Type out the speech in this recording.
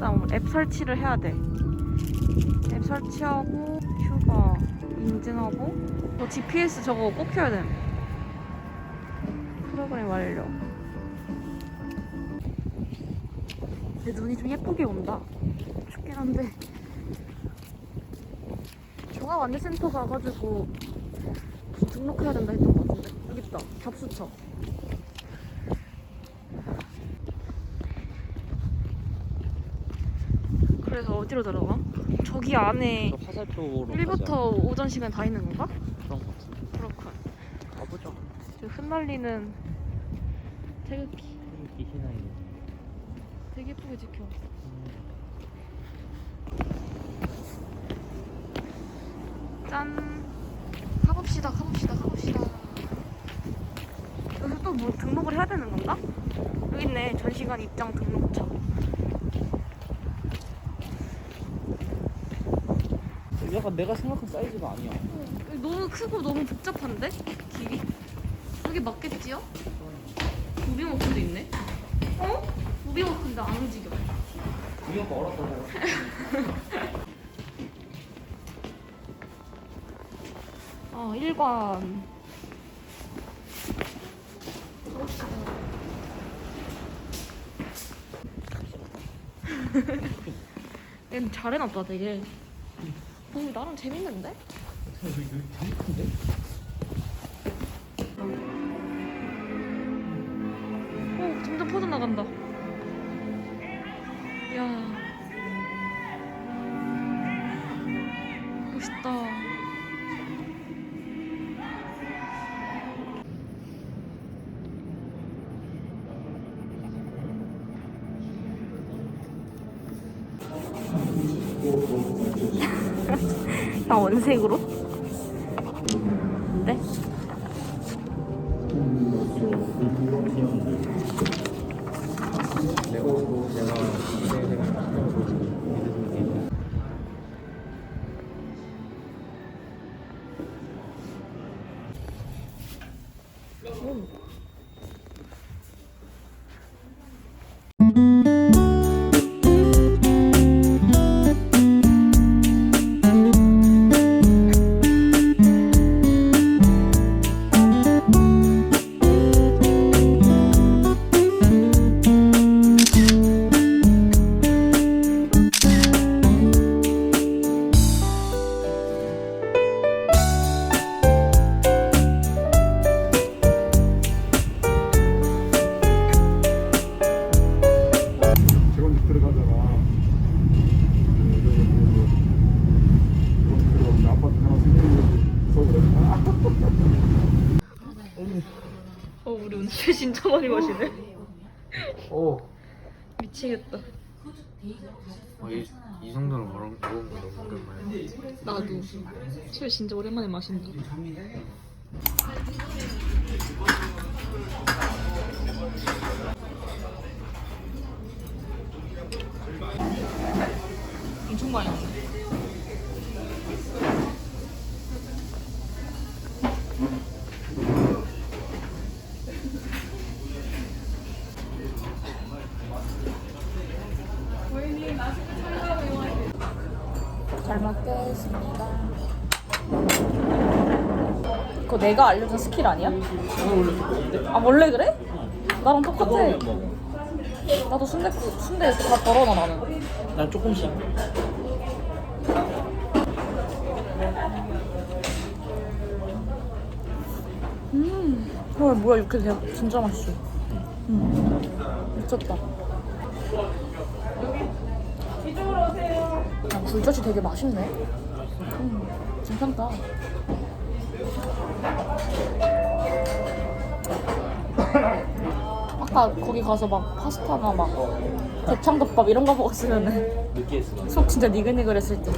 일단 앱 설치를 해야 돼. 앱 설치하고 휴가 인증하고 또 GPS 저거 꼭 켜야 돼. 프로그램 완료. 내 눈이 좀 예쁘게 온다. 춥긴 한데. 종합안내센터 가가지고 등록해야 된다 했던 것 같은데. 여기 있다. 접수처. 그래서 어디로 들어가? 저기 안에 저 화살표로 1부터 오전 시간 다 있는 건가? 그런 거 같은데 그렇군. 가보죠 저 흩날리는 태극기 이렇게 희나이 되게 예쁘게 지켜. 짠. 가봅시다, 가봅시다, 가봅시다. 여기서 또 뭐 등록을 해야 되는 건가? 여기 있네. 전시관 입장 등록처. 약간 내가 생각한 사이즈가 아니야 너무 크고 너무 복잡한데? 길이? 여기 맞겠지요? 무비만큼도 있네? 어? 무비만큼도 안 움직여. 이거 멀었다 어, 1관. 얘는 잘 해놨다, 되게. 어, 나름 재밌는데? 여기 되게 큰데? 오, 점점 퍼져나간다. 이야. 멋있다. 다 원색으로? 네? 우리 오늘 술 진짜 많이 마시네. 오 미치겠다. 어, 이, 이 정도는 먹은 거 너무 오랜만에 나도 술 진짜 오랜만에 마신다. 엄청 많이 먹네. 잘 먹겠습니다. 그거 내가 알려준 스킬 아니야? 원래? 아 원래 그래? 나랑 똑같아. 나도 순대 다 덜어놔 나는. 난 조금씩 음, 헐 뭐야 육회 대 진짜 맛있어. 음, 미쳤다. 이쪽으로 오세요. 야, 굴젓이 되게 맛있네. 음, 괜찮다. 아까 거기 가서 막 파스타나 막 대창덮밥 이런 거 먹었으면은 속 진짜 니글니글했을 때.